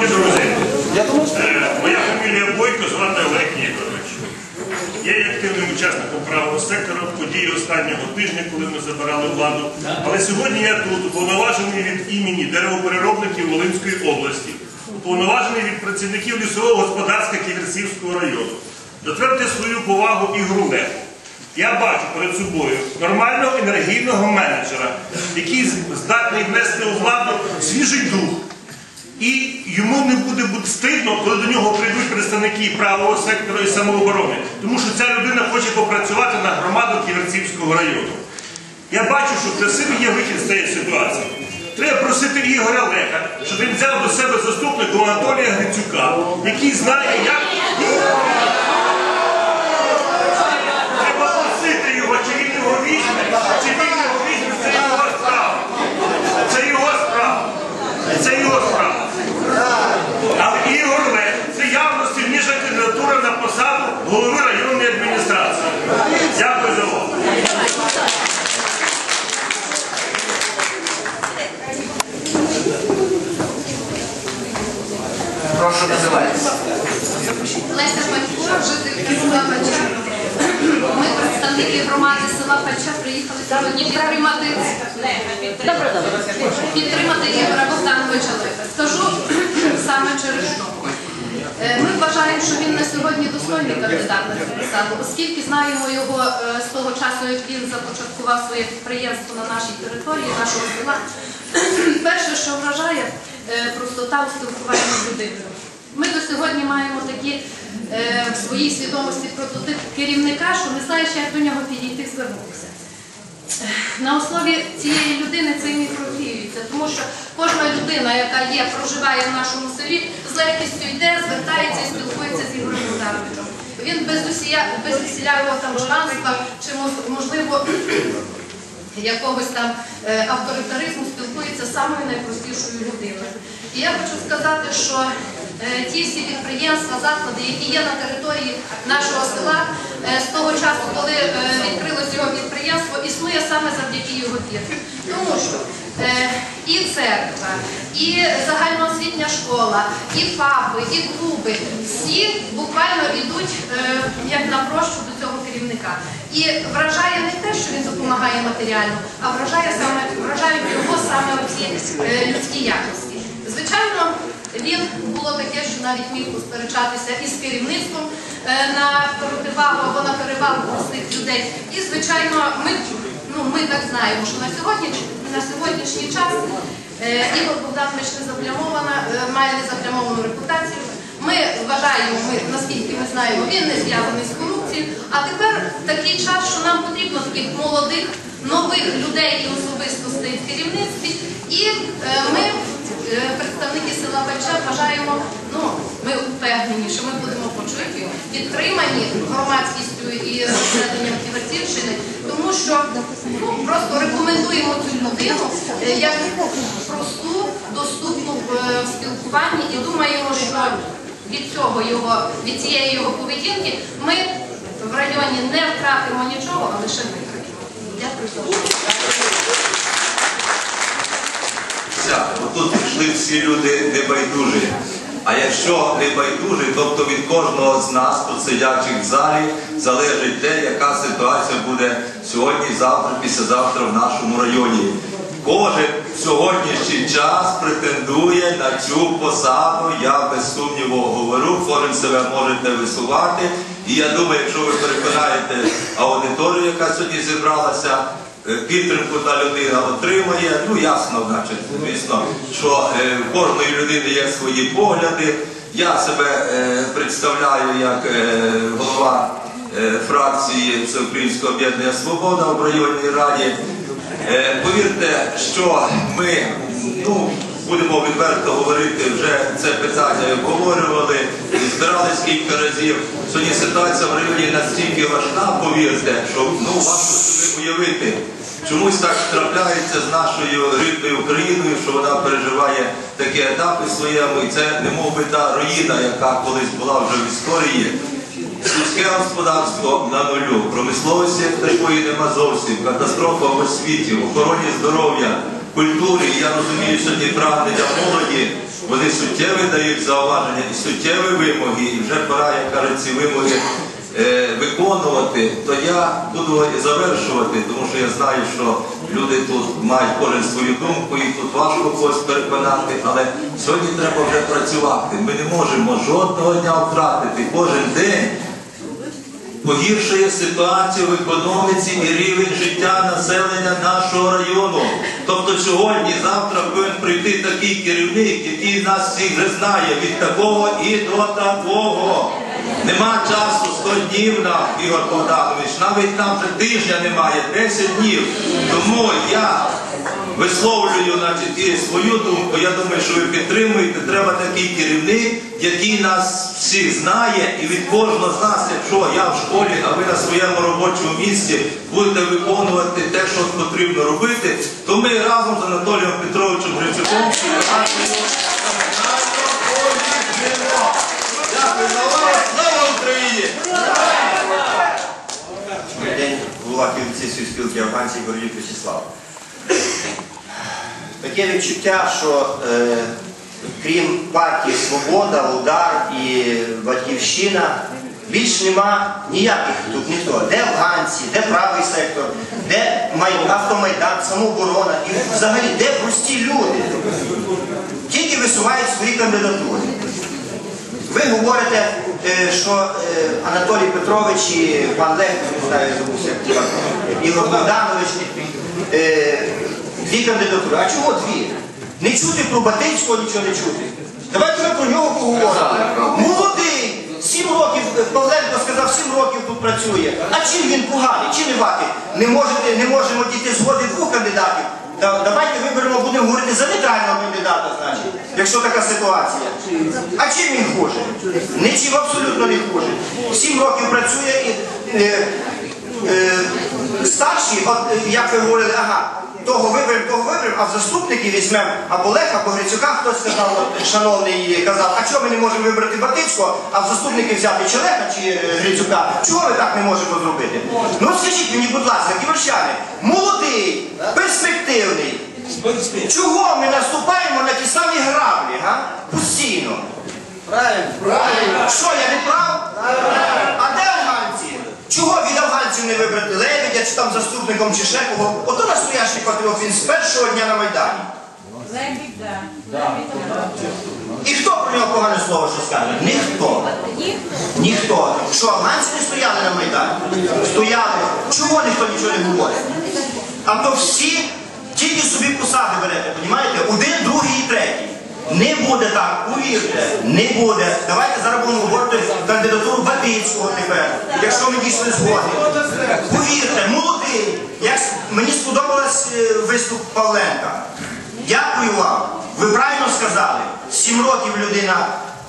Друзі, е, моя фамілія Бойко, звати Олег Ніколаевич. Я є активним учасником правого сектора в події останнього тижня, коли ми забирали владу. Але сьогодні я тут уповноважений від імені деревопереробників Волинської області, уповноважений від працівників лісового господарства Ківерсівського району. Дотвердьте свою повагу і грубе. Я бачу перед собою нормального енергійного менеджера, який здатний внести у владу свіжий дух. І йому не буде бути стидно, коли до нього прийдуть представники правого сектору і самооборони. Тому що ця людина хоче попрацювати на громаду Ківерцівського району. Я бачу, що красивий є вихід з цієї ситуації. Треба просити Ігоря Лека, щоб він взяв до себе заступника Анатолія Грицюка, який знає, як. Треба просити його, чи він його візьме, чи він його візьме, це його справа. Це його справа. Це його справа. Але Ігор Лех це явно сильніша кандидатура на посаду голови районної адміністрації. Дякую за увагу. Прошу називайтеся. Леся Панько, жителька села Пача. Ми, представники громади села Пача, приїхали сьогодні підтримати, підтримати Ігора Богдановича Леха. Скажу саме через що. Ми вважаємо, що він на сьогодні достойний кандидат на цю посаду, оскільки знаємо його е, з того часу, як він започаткував своє підприємство на нашій території, нашого села. Перше, що вражає, е, простота у спілкуванні з людиною. Ми до сьогодні маємо такі е, в своїй свідомості прототип керівника, що не знаєш, як до нього підійти, звернутися. На основі цієї людини це і мікрофіюється, тому що кожна людина, яка є, проживає в нашому селі, з легкістю йде, звертається і спілкується з Ігорем Богдановичем. Він без усія, там членства чи можливо якогось там е, авторитаризму спілкується з самою найпростішою людиною. І я хочу сказати, що е, ті всі підприємства, заклади, які є на території нашого села, е, з того часу, коли відкрилось його підприємство, існує саме завдяки його фірмі. Тому що е, і церква, і загальноосвітня школа, і ФАПи, і клуби, всі буквально йдуть е, як на прощу до цього керівника. І вражає не те, що він допомагає матеріально, а вражає саме вражають його саме оці е, людські якості. Звичайно, він було таке, що навіть міг посперечатися із керівництвом е, на противагу або на перевагу простих людей. І звичайно, ми, ну, ми так знаємо, що на сьогодні на сьогоднішній час е, Ігор Богданович не заплямована, е, має незаплямовану репутацію. Ми вважаємо, ми, наскільки ми знаємо, він не зв'язаний з корупцією. А тепер такий час, що нам потрібно таких молодих, нових людей і особистостей в керівництві. І е, ми, представники села Бача, вважаємо, ну, ми впевнені, що ми будемо почуті, підтримані громадськістю і населенням Ківерцівщини, тому що ну, просто рекомендуємо цю людину е, як просту, доступну в е, спілкуванні і думаємо, що від цього його, від цієї його поведінки ми в районі не втратимо нічого, а лише виграємо. Дякую. Тут пішли всі люди небайдужі. А якщо небайдужі, тобто від кожного з нас, тут сидячих в залі, залежить те, яка ситуація буде сьогодні, завтра, післязавтра в нашому районі. Кожен сьогоднішній час претендує на цю посаду. Я без сумніву говорю, кожен себе можете висувати. І я думаю, якщо ви переконаєте аудиторію, яка сьогодні зібралася, підтримку та людина отримає. Ну ясно, значить, звісно, що е, в кожної людини є свої погляди. Я себе е, представляю як е, голова е, фракції Всеукраїнського об'єднання Свобода в районній раді. Е, повірте, що ми ну, будемо відверто говорити, вже це питання обговорювали, збирались кілька разів. Сьогодні ситуація в районі настільки важка, повірте, що ну, важко собі уявити. Чомусь так трапляється з нашою рідною Україною, що вона переживає такі етапи своєму, і це не мов би та руїна, яка колись була вже в історії. Сільське господарство на нулю, промисловості такої нема зовсім, катастрофа в освіті, охороні здоров'я, культурі. Я розумію, сьогодні прагнення молоді Вони суттєві дають зауваження і суттєві вимоги, і вже пора, як кажуть, ці вимоги виконувати, то я буду і завершувати, тому що я знаю, що люди тут мають кожен свою думку, і тут важко когось переконати, але сьогодні треба вже працювати. Ми не можемо жодного дня втратити. Кожен день погіршує ситуацію в економіці і рівень життя населення нашого району. Тобто сьогодні, завтра повинен прийти такий керівник, який нас всіх вже знає від такого і до такого. Нема часу 100 днів Ігор Богданович, навіть нам вже тижня немає, 10 днів. Тому я висловлюю значить, і свою думку. Я думаю, що ви підтримуєте. Треба такий керівник, який нас всіх знає, і від кожного з нас, якщо я в школі, а ви на своєму робочому місці будете виконувати те, що потрібно робити, то ми разом з Анатолієм Петровичем Грицюком. Дякую за увагу. Слава Україні! Голова Київської спілки афганців Городів Вячеслав. Таке відчуття, що е, крім партії Свобода, Удар і Батьківщина, більш нема ніяких тут ніхто. Де афганці, де правий сектор, де автомайдан, самооборона і взагалі де прості люди. Тільки висувають свої кандидатури. Ви говорите, е, що е, Анатолій Петрович і пан Лех, Ігор Богданович, е, дві кандидатури. А чого дві? Не чути про Батинського, нічого не чути. Давайте ми про нього поговоримо. Молодий! Сім років, Павленко сказав, сім років тут працює. А чим він поганий, чим не ватий? Не, не можемо дійти згоди двох кандидатів. Будемо говорити за нейтрального кандидата, значить, якщо така ситуація. А чим він хуже? Нічим абсолютно не хуже. Сім років працює і е, е, старші, от як ви говорили, ага, того виберемо, того виберемо, а в заступники візьмемо або Леха, або Грицюка, хтось сказав, шановний казав, а чого ми не можемо вибрати Батицького, а в заступники взяти чи Леха, чи е, Грицюка? Чого ми так не можемо зробити? Ну скажіть мені, будь ласка, ківерщани, молодий, перспективний. Чого ми наступаємо на ті самі граблі, га? Постійно. Правильно. Що, я не прав? А де афганці? Чого від афганців не вибрати Лебедя, чи там заступником, чи ще кого? Ото настоящий патріот, він з першого дня на Майдані. Лебідь, да. І хто про нього погане слово що скаже? Ніхто. Ніхто. Що, афганці не стояли на Майдані? Стояли. Чого ніхто нічого не говорить? А то всі тільки собі посади берете, розумієте? Один, другий і третій. Не буде так, повірте, не буде. Давайте зараз будемо говорити кандидатуру Батицького тепер, якщо ми дійшли згоди. Повірте, молодий. Як мені сподобалось е, виступ Павленка. Дякую вам. Ви правильно сказали. Сім років людина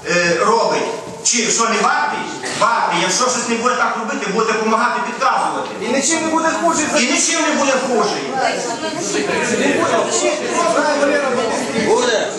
е, робить. Чи що не варті? Варті. Якщо щось не буде так робити, буде допомагати підказувати. І нічим не буде хуже. І нічим не буде хуже. Буде.